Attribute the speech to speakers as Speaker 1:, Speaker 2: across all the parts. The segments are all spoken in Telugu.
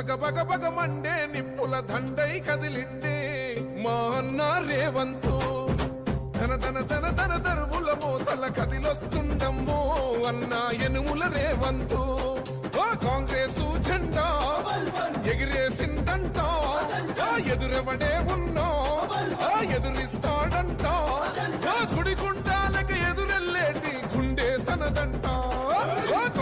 Speaker 1: బగ మండే నిప్పుల దండై కదిలిండే మా అన్న రేవంతు. ధన ధన ధన ధన దరువుల మోతల కదిలొస్తుండమ్మో అన్న ఎనుముల రేవంతు. ఆ కాంగ్రెస్ జెండా ఎగిరేసిందంట. ఎదురెవడే ఉన్నా? ఎదురిస్తా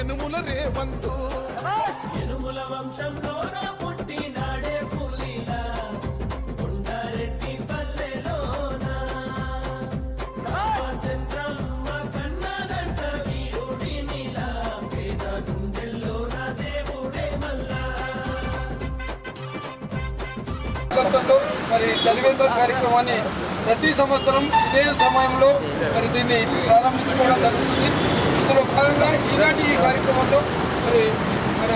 Speaker 1: ఎనుముల రేవంతు.
Speaker 2: ఇరుముల వంశంలోన పుట్టినాడే పులిలా. కొండారెడ్డి పల్లెలోన. రామచంద్రమ్మ కన్నదంట వీరుడినిలా పేద గుండెల్లోన దేవుడే మల్లా.
Speaker 3: నాయకత్వంలో మరి చదివేంద్ర కార్యక్రమాన్ని ప్రతి సంవత్సరం ఇదే సమయంలో మరి దీన్ని ప్రారంభించుకోవడం జరుగుతుంది. అందులో భాగంగా ఈనాటి ఈ కార్యక్రమంలో మరి మన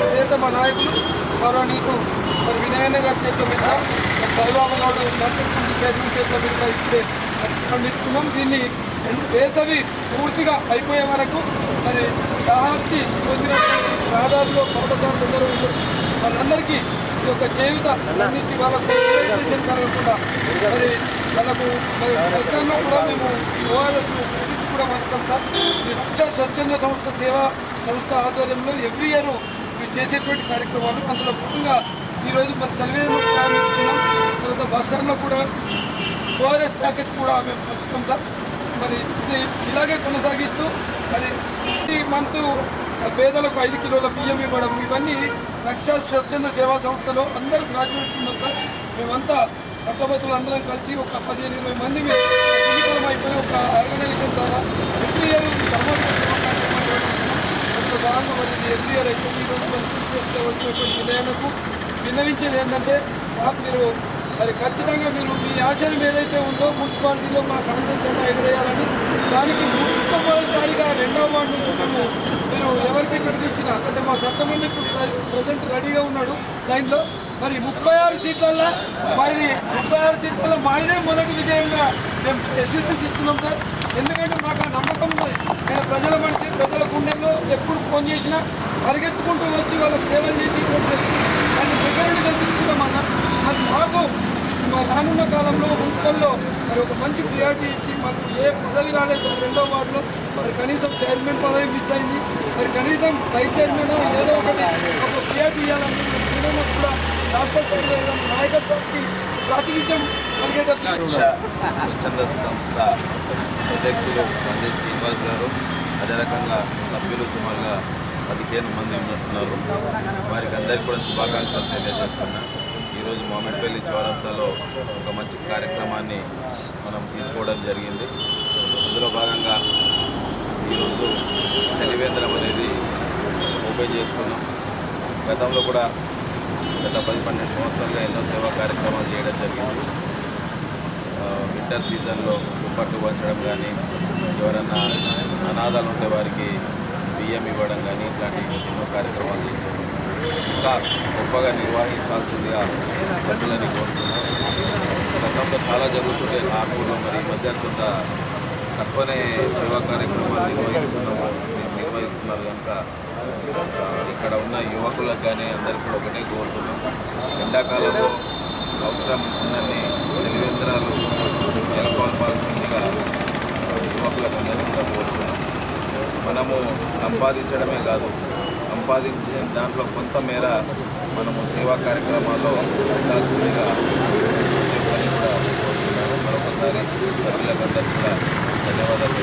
Speaker 3: ప్రియతమ నాయకులు గౌరవనీయులు మరి వినయన్న గారి చేతిలో మీద మరి సరిబాబు గౌడ్ నరసింహ చైర్మన్ చేతిలో మీద ఇస్తే ఖండించుకున్నాం దీన్ని వేసవి పూర్తిగా అయిపోయే వరకు మరి దాహానికి పొందినటువంటి రహదారిలో పౌరసారులందరూ అందరూ వాళ్ళందరికీ ఈ యొక్క చేయుత అందించి వాళ్ళకు మోటివేషన్ కలగకుండా మరి వాళ్ళకు కూడా మేము ఓఆర్ఎస్ కూడా పంచుతాం సార్. ఈ రక్ష స్వచ్ఛంద సంస్థ సేవా సంస్థ ఆధ్వర్యంలో ఎవ్రీ ఇయర్ మీరు చేసేటువంటి కార్యక్రమాలు అందులో ముఖ్యంగా ఈరోజు మరి చలివేదన ప్రారంభిస్తున్నాం. తర్వాత బస్సర్లో కూడా ఓఆర్ఎస్ ప్యాకెట్ కూడా మేము పంచుతాం సార్. మరి ఇది ఇలాగే కొనసాగిస్తూ మరి ప్రతి మంత్ పేదలకు ఐదు కిలోల బియ్యం ఇవ్వడం ఇవన్నీ రక్షా స్వచ్ఛంద సేవా సంస్థలో అందరూ గ్రాడ్యుయేట్స్ ఉన్నారు సార్. మేమంతా పట్టభద్రులు అందరం కలిసి ఒక పదిహేను ఇరవై మంది మేము ఎన్నికలం అయిపోయి ఒక ఆర్గనైజేషన్ ద్వారా ఎవ్రీ ఇయర్ సామాజిక సేవా అందులో భాగంగా మరి ఎవ్రీ ఇయర్ అయితే ఈరోజు మరి వచ్చినటువంటి వినయనకు విన్నవించేది ఏంటంటే సార్ మీరు మరి ఖచ్చితంగా మీరు మీ ఆశయం ఏదైతే ఉందో మున్సిపాలిటీలో మా కమిటీ జెండా ఎగరేయాలని దానికి మొట్టమొదటిసారిగా రెండవ వార్డు నుంచి మేము మీరు ఎవరికి ఎక్కడికి ఇచ్చినా అంటే మా సత్తమంది ఇప్పుడు ప్రజెంట్ రెడీగా ఉన్నాడు లైన్లో. మరి ముప్పై ఆరు సీట్లలో మరి ముప్పై ఆరు సీట్లలో మాదే మొదటి విజయంగా మేము ఎస్ఎస్ఎస్ ఇస్తున్నాం సార్? ఎందుకంటే మాకు ఆ నమ్మకం ఉంది. నేను ప్రజల మనిషి ప్రజల గుండెల్లో ఎప్పుడు ఫోన్ చేసినా పరిగెత్తుకుంటూ వచ్చి వాళ్ళకి సేవలు చేసి దాన్ని దగ్గరుండి కల్పించుకుంటామన్న అది మాకు మా రానున్న కాలంలో మున్సిపల్లో మరి ఒక మంచి ప్రియారిటీ ఇచ్చి మాకు ఏ పదవి రాలేదు రెండో వార్డులో. మరి కనీసం చైర్మన్ పదవి మిస్ అయింది. మరి కనీసం వైస్ చైర్మన్ ఏదో ఒకటి ఒక ప్రియారిటీ ఇవ్వాలని కూడా డాక్టర్ నాయకత్వానికి ప్రాతినిధ్యం
Speaker 4: స్వచ్ఛంద సంస్థ అధ్యక్షులు మంది శ్రీనివాస్ గారు అదే రకంగా సభ్యులు సుమారుగా పదిహేను మంది ఉన్నట్టున్నారు వారికి అందరికీ కూడా శుభాకాంక్షలు తెలియజేస్తున్నా. ఈరోజు మామిడిపల్లి చౌరస్తాలో ఒక మంచి కార్యక్రమాన్ని మనం తీసుకోవడం జరిగింది. అందులో భాగంగా ఈరోజు చలివేంద్రం అనేది ఓపెన్ చేసుకున్నాం. గతంలో కూడా గత పది పన్నెండు సంవత్సరాలుగా ఎన్నో సేవా కార్యక్రమాలు చేయడం జరిగింది. వింటర్ సీజన్లో దుప్పట్లు పంచడం కానీ ఎవరన్నా అనాథాలు ఉంటే వారికి బియ్యం ఇవ్వడం కానీ ఇట్లాంటి ఎన్నో కార్యక్రమాలు చేశారు. ఇంకా గొప్పగా నిర్వహించాల్సిందిగా సభ్యులని కోరుతున్నాం గతంలో చాలా జరుగుతుండే ఆర్మూర్లో మరి ఈ మధ్య కొంత తక్కువనే సేవా కార్యక్రమాలు నిర్వహిస్తున్నాము నిర్వహిస్తున్నారు కనుక ఇక్కడ ఉన్న యువకులకు కానీ అందరికీ కూడా ఒకటే కోరుతున్నాం. ఎండాకాలంలో అవసరం ఉందని తెలివేంద్రాలు నెలకొల్పాల్సిందిగా యువకులకు అందరికీ కోరుతున్నాం. మనము సంపాదించడమే కాదు సంపాదించే దాంట్లో కొంత మేర మనము సేవా కార్యక్రమాల్లో పెట్టాల్సిందిగా చెప్పని కూడా మరొకసారి సభ్యులకు అందరికీ ధన్యవాదాలు.